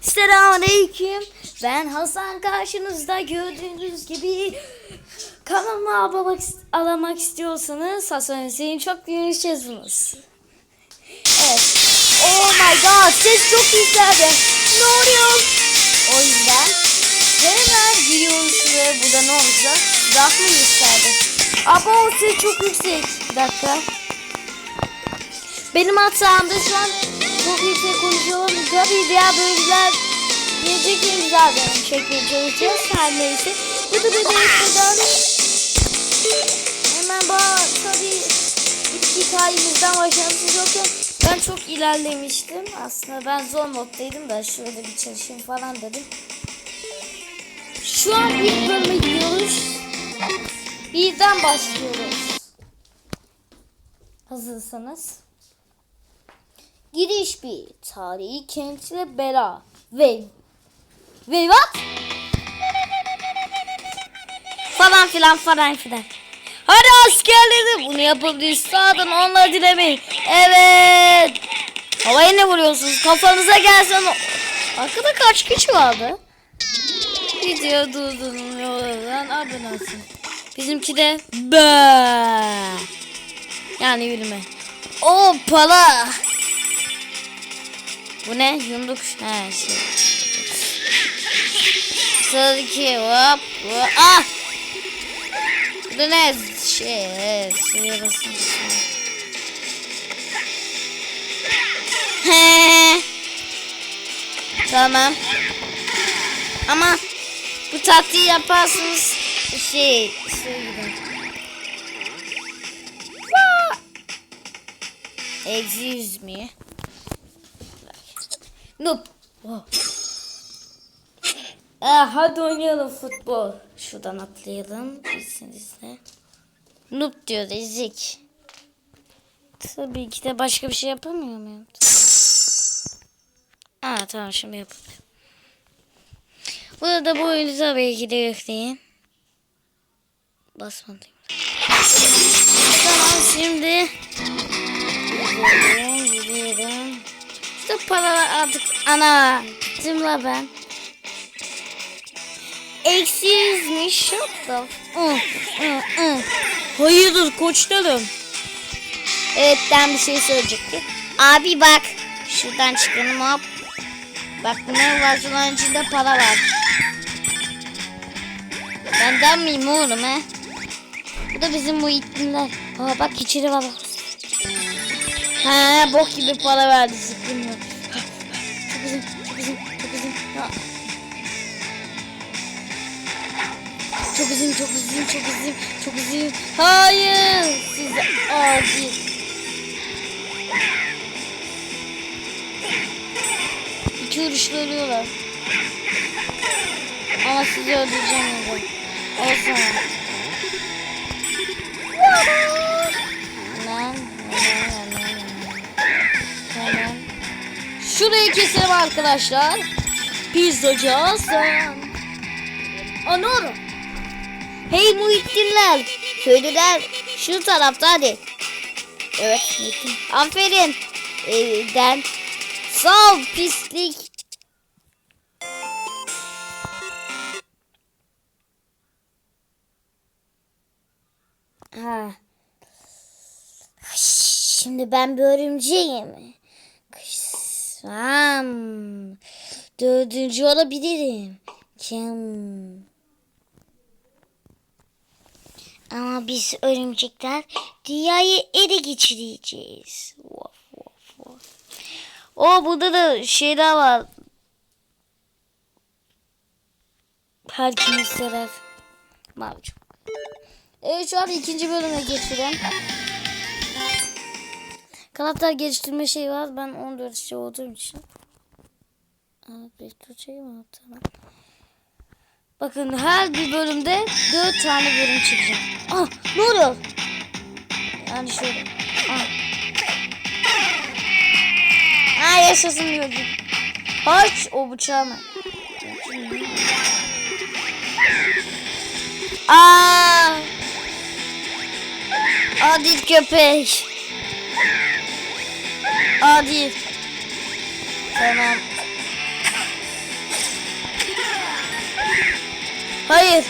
Selamünaleyküm. Ben Hasan karşınızda gördüğünüz gibi kanalıma ablamak, alamak istiyorsanız Hasan Hüseyin çok görüşeceksiniz. Evet. Oh my god ses çok yükseldi. Ne oluyor? O yüzden hemen giriyoruz ve burada ne olacak? Mı yükseldi? Ama o ses çok yüksek. Bir dakika. Benim hatamda şu an çok yüksek konuşuyorum. Tabii diğer bölümler gelecek en güzel bölüm çekmeye çalışacağız. Her neyse. Bu da bir değiştirden. Hemen bana tabii ilk hikayemizden başlamışız yokken ben çok ilerlemiştim. Aslında ben zor moddaydım da şöyle bir çalışayım falan dedim. Şu an ilk bölüme gidiyoruz. Birden başlıyoruz. Hazırsanız. Giriş bir tarihi kent ve bela ve ve what? Falan filan falan filan. Hadi askerleri bunu yapabiliriz. Sağdan onları dilemeyin. Evet. Havaya ne vuruyorsunuz? Kafanıza gelsen. Arkada kaç kişi vardı? Video durdurmuyorlar. Abone olsun. Bizimki de be. Yani yürüme. O pala. Bu ne? Yumruk. He şey. Sıradaki hop. hop. Ah! Bu da ne? Şey, suya şey. He. Tamam. Ama bu tatlıyı yaparsınız şey, suya gidin. Vaa! Eksi yüz mü? Noob. Oh. Ah, hadi oynayalım futbol. Şuradan atlayalım. İzninizle. Noob diyor ezik. Tabii ki de başka bir şey yapamıyor muyum? Aa tamam şimdi yapalım. Burada bu ki de yükleyin. Basmadım. Tamam şimdi. Gidiyorum, gidiyorum. İşte paralar artık ana. Gittim la ben. Eksi yüzmüş. Hayırdır koçlarım. Evet ben bir şey söyleyecektim. Abi bak. Şuradan çıkalım hop. Bak var şunun içinde para var. Benden miyim oğlum he? Bu da bizim muhittinler. Aa bak içeri baba. Ha bok gibi para verdi zıplıyor. Çok. Ha. Çok uzun, çok uzun, çok uzun. Hayır, siz acil. İki vuruşla ölüyorlar. Ama sizi öldüreceğim ya. Olsun. Lan. Şurayı keselim arkadaşlar. Pizzacı Hasan. Anor. Hey Muhittinler. Köylüler şu tarafta hadi. Evet Muhittin. Aferin. Ee, den. Sağ ol pislik. Ha. Şimdi ben bir örümceğim. Kışsam. Dördüncü olabilirim. Kim? Ama biz örümcekler dünyayı ele geçireceğiz. Vaf vaf vaf. O burada da şeyler var. Herkes sever. Mavcum. Evet şu an ikinci bölüme geçiyorum. Karakter geliştirme şeyi var. Ben 14 şey olduğum için. Bir Türkçeyi mi. Bakın her bir bölümde 4 tane bölüm çıkacak. Ah ne oluyor? Yani şöyle. Ah. Ah yaşasın gördüm. Aç o bıçağı mı? Aa! Adil köpek. Adil. Tamam. Hayır.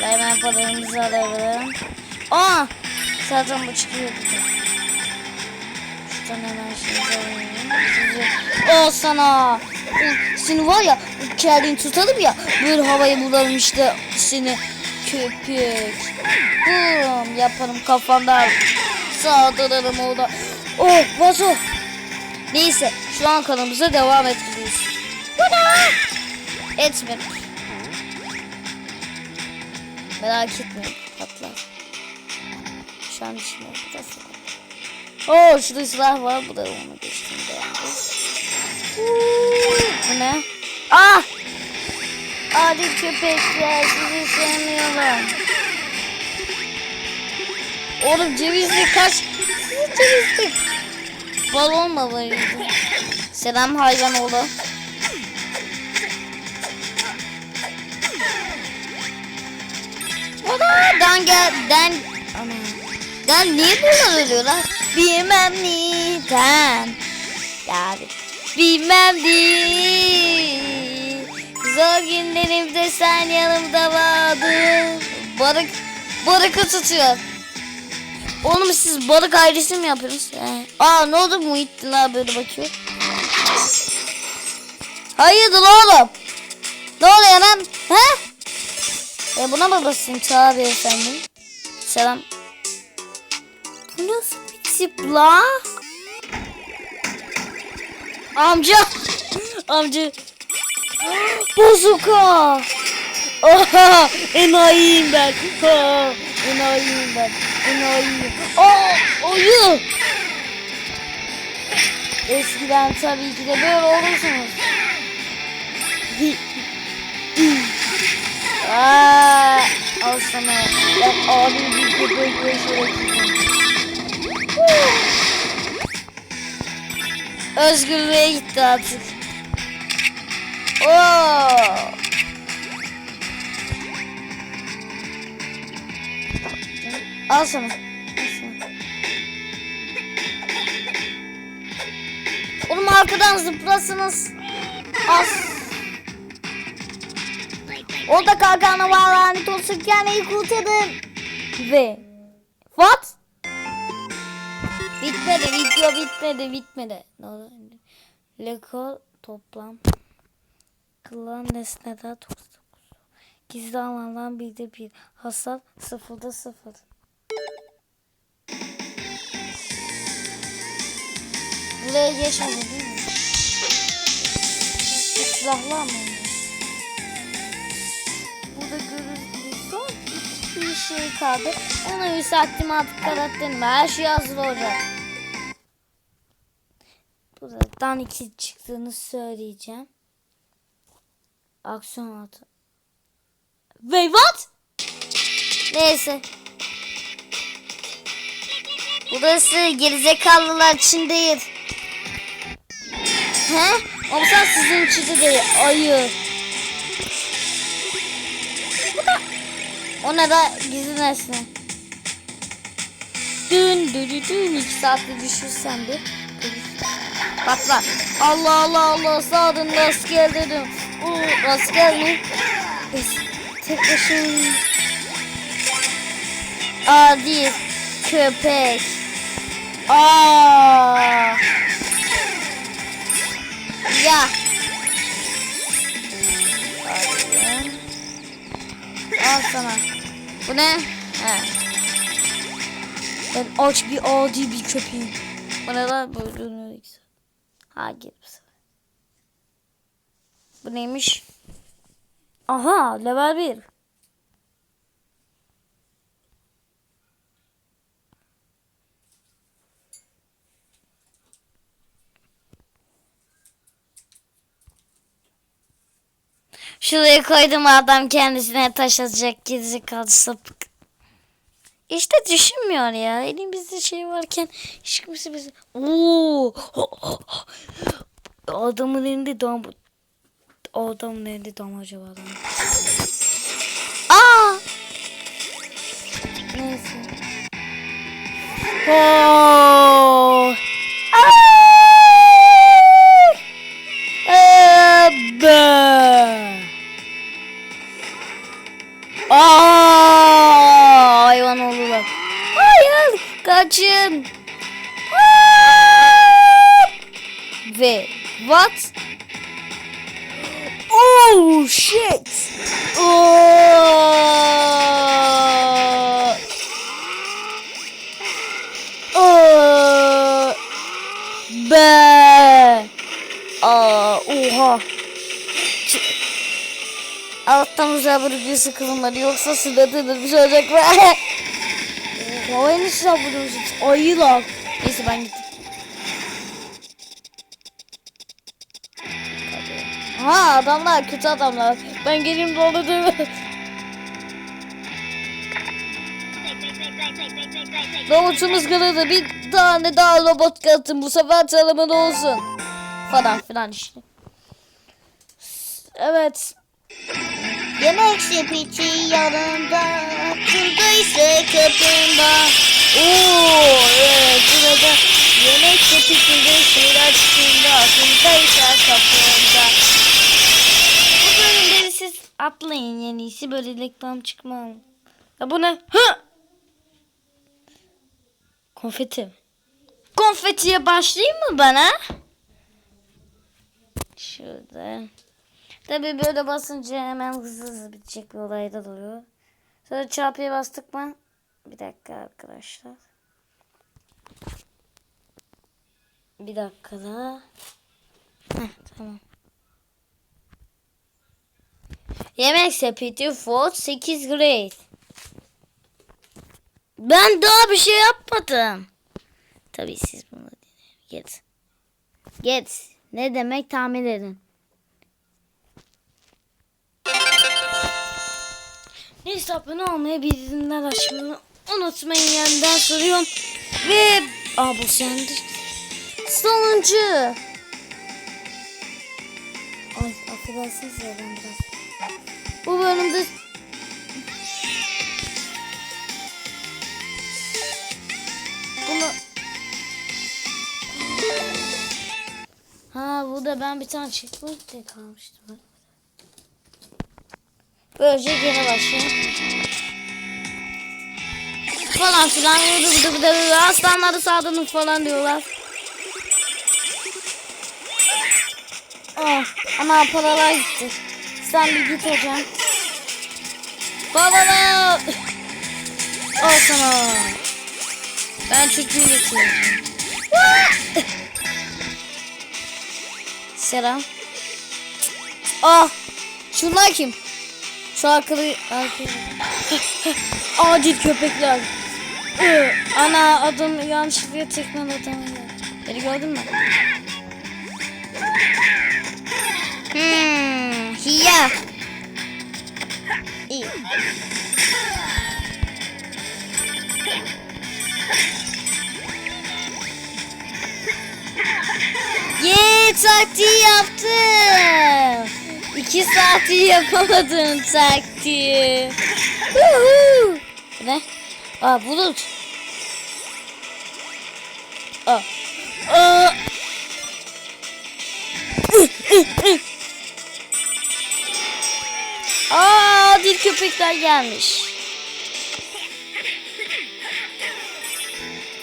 Hemen paramızı alalım. Aa! Zaten bu çıkıyor bir de. Şuradan hemen şimdi alayım. Sizi... O sana. Seni var ya kendini tutalım ya. Böyle havaya bulalım işte seni. Köpek. Bum yaparım kafandan. Saldırırım orada. Oh vazo. Neyse şu an kanalımıza devam etmeliyiz. Etmedik. Merak etmeyin patlar. Şu an içine yapacağız. Oo şurada silah var. Bu da onu yalnız. Bu ne? Ah! Adi köpekler sizi sevmiyorlar. Oğlum cevizli kaç. Cevizli. Bal olmalıydı. Selam hayvan oğlu. Gel den ana. Den niye bunlar ölüyorlar? Bilmem neden. Yani bilmem değil. Zor günlerimde sen yanımda vardın. Balık balıkı tutuyor. Oğlum siz balık ailesi mi yapıyorsunuz? He. Aa ne oldu Muhittin abi böyle bakıyor. Hayırdır oğlum? Ne oluyor lan? He? E buna mı basayım tabi efendim? Selam. Bu nasıl bir tip la? Amca. Amca. Bozuka. Oha enayiyim ben. Ha, enayiyim ben. Enayiyim. Aa ayı. Eskiden tabii ki de böyle olursunuz. Aa, al sana. Ben abi bir köpekle şerefsizim. Özgürlüğe gitti artık. Oo. Al sana. Oğlum arkadan zıplasınız. As. Orada kalkanı var lanet olsun kendini kurtarın. Ve. What? Bitmedi video bitmedi bitmedi. Ne oldu? Lego toplam. Kılan nesneden 99. Gizli alandan birde bir. Hasar sıfırda sıfır. Buraya geçmedi değil mi? Silahlı ama. Burada görüldüğü son bir şey kaldı. Ona yükselttim artık karakterim. Her şey hazır olacak. Burada Danik'in çıktığını söyleyeceğim. Aksiyon atı. Wait what? Neyse. Burası gerizekalılar için değil. He? Sen sizin için de değil. Ayı. O ne da gizli nesne. Dün dün dün iki saatte düşürsen bir. Patla. Allah Allah Allah sağdın gel dedim. Rast gel mi? Tek başına. Adi köpek. Aa. Ya. Al sana. Bu ne? He. Ben aç bir adi bir köpeğim. Bu ne lan? Bu dönüyor. Ha sefer. Bu neymiş? Aha level 1. Şuraya koydum adam kendisine taş atacak gerizekalı sapık. İşte düşünmüyor ya. Elimizde şey varken hiç kimse bizi... Oo! Adamın elinde dam... Adamın elinde dam acaba adam. Aa! Neyse. Oo! Aa! Aa, hayvan oldu bak. Hayır kaçın. Ve what? Oh shit. Oh. Alttan uzağa bırakıyorsa kılımları yoksa suda dönülmüş olacak mı? Havaya nasıl yapıyorsun? Ayılar. Neyse ben gittim. Ha adamlar kötü adamlar. Ben geleyim doldurdum. Robotumuz kırıldı. Bir tane daha robot katın. Bu sefer tanımın olsun. Falan filan işte. Evet. Yemek sepeti yanında. Aklımda ise kapımda. Oo, evet. Burada yemek sepetinde şeyler çıktığında. Aklımda ise kapımda. Bu bölümleri siz atlayın en iyisi. Böyle reklam çıkmam. Ya bu ne? Hı! Konfeti. Konfetiye başlayayım mı bana? Şurada. Tabii böyle basınca hemen hızlı hızlı bitecek bir olayda duruyor. Sonra çarpıya bastık mı? Bir dakika arkadaşlar. Bir dakika daha. Heh, tamam. Yemek sepeti Ford 8 grade. Ben daha bir şey yapmadım. Tabii siz bunu dinleyin. Get. Get. Ne demek tahmin edin. Neyse abone olmayı bildirimler açmayı unutmayın yeniden soruyorum. Ve Aa bu sendi. Sonuncu. Ay affedersiniz ya ben biraz. Bu bölümde bunu Ha burada ben bir tane checkpoint de kalmıştım. Böylece gene başlayalım. Falan filan vurdu vurdu vurdu vurdu. Aslanları sağdınız falan diyorlar. Oh, ama paralar gitti. Sen bir git hocam. Paralar. Al sana. Ben çökmeyi getiriyorum. Selam. Ah. Şunlar kim? Şu arkaya. Acil köpekler. Iı, Ana adım yanlışlıkla tekmen adamı. Beni gördün mü? Hmm, hiya. İyi. Ye taktiği yaptım. İki saati yapamadın taktiği. Ne? Aa bulut. Aa. Aa. Aa dil köpekler gelmiş.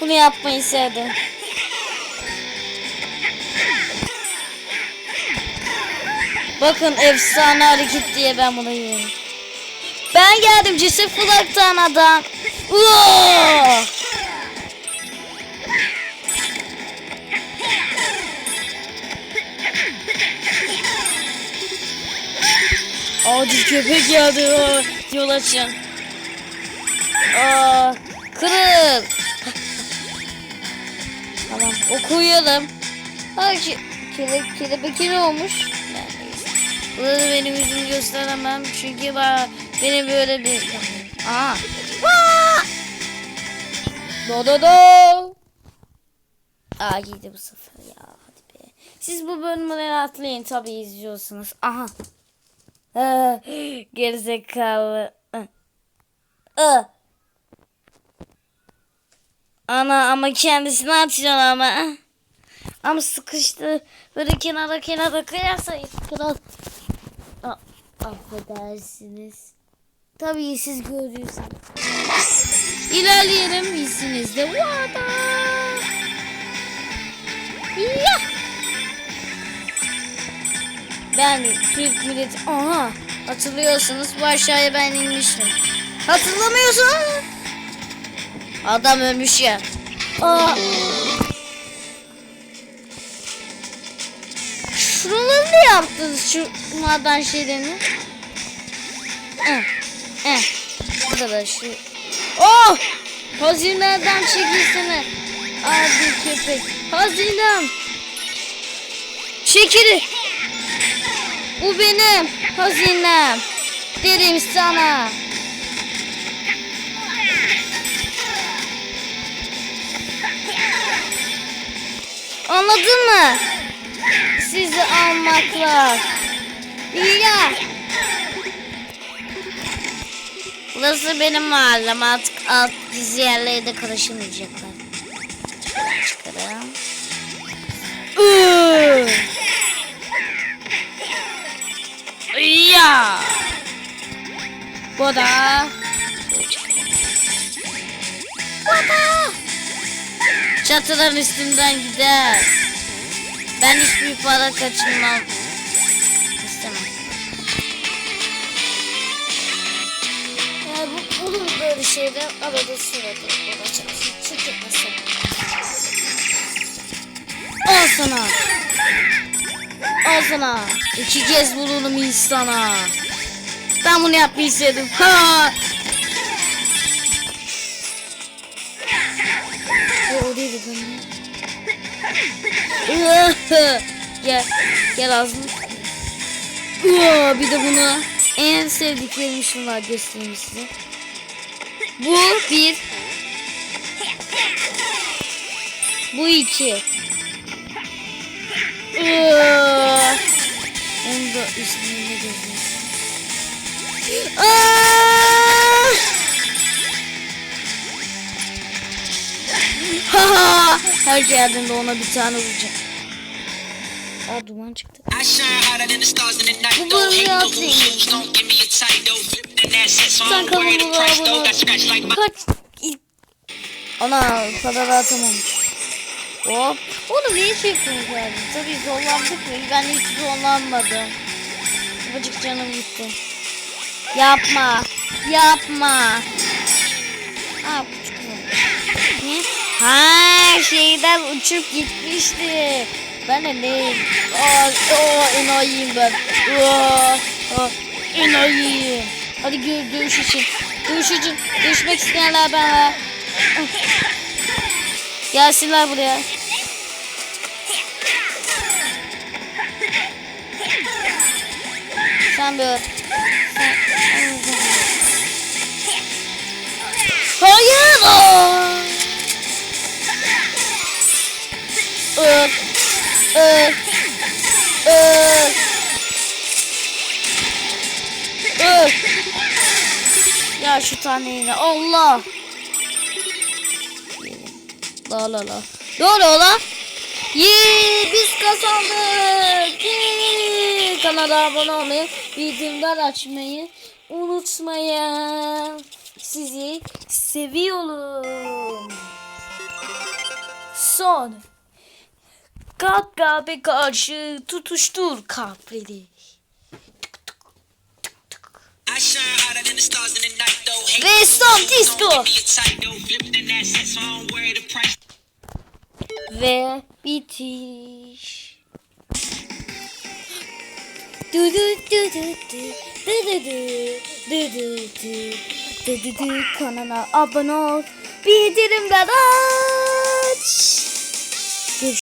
Bunu yapmayı sevdim. Bakın efsane hareket diye ben bunu yiyorum. Ben geldim ceset kulaktan adam. Uoo! Acil köpek geldi. Aa, Yol açın. Aa, kırıl. tamam okuyalım. Ha kelebek kelebek olmuş? Burada da benim yüzümü gösteremem çünkü ben benim böyle bir Aa. Do do do. Aa giydi bu sefer ya hadi be. Siz bu bölümleri atlayın tabi izliyorsunuz. Aha. Ee, gerizekalı. Ana ama kendisini atacaksın ama. Ama sıkıştı. Böyle kenara kenara kıyarsa kral. Affedersiniz. Tabii siz görüyorsunuz. İlerleyelim izninizle. Vada. Ya. Ben Türk milleti... Aha! Hatırlıyorsunuz bu aşağıya ben inmiştim. Hatırlamıyorsun? Adam ölmüş ya. Aa. Şuraları ne yaptınız şu maden şeylerini? Eh, eh. Burada da şu. Oh! Hazineden çekilsene. Adi köpek. Hazinem. Şekeri. Bu benim hazinem. Derim sana. Anladın mı? Sizi almakla. Ya. Burası benim mahallem. Artık alt dizi yerlere de karışamayacaklar. Çıkarım. Ya. Bu da. Bu da. Çatıların üstünden gider. Ben hiçbir para kaçırmam. İstemem. Yani bu olur böyle şeyler arada sırada olacak. Çıkmasın. Al sana. Al sana. İki kez bulurum insana. Ben bunu yapmayı istedim. Ha! O, o değildi benim. Gel. Gel ağzını. Bir de bunu en sevdiklerim şunlar göstereyim size. Bu bir. Bu iki. Onu da üstüne gözüyorsun. Ha Her geldiğinde ona bir tane vuracak. Aa duman çıktı. Bu bölümü atlayın. Sen kalın bu abone Kaç? Ana kadar atamam. Hop. Oğlum niye çekiyorsun abi? Tabii zorlandık mı? Ben hiç zorlanmadım. Babacık canım gitti. Yapma. Yapma. Aa Ha şeyden uçup gitmişti. Ben de ne? Aa, aa enayiyim ben. Aa, aa, enayiyim. Hadi gö dövüş için. Dövüş için. Dövüşmek isteyenler ben. Gelsinler buraya. Sen bir öp. Sen... Hayır. Aa! Öp. Öp. Öp. Ya şu taneyi Allah. La la la. Doğru la. Yee biz kazandık. Kanala abone olmayı, bildirimler açmayı unutmayın. Sizi seviyorum. Son. Kalk kalbe karşı tutuştur kalpleri. I shine hotter than the stars in the night though. Hate Ve son disco. Ve bitiş. Du du du du du du du du du du du du du du kanala abone ol bildirimler aç.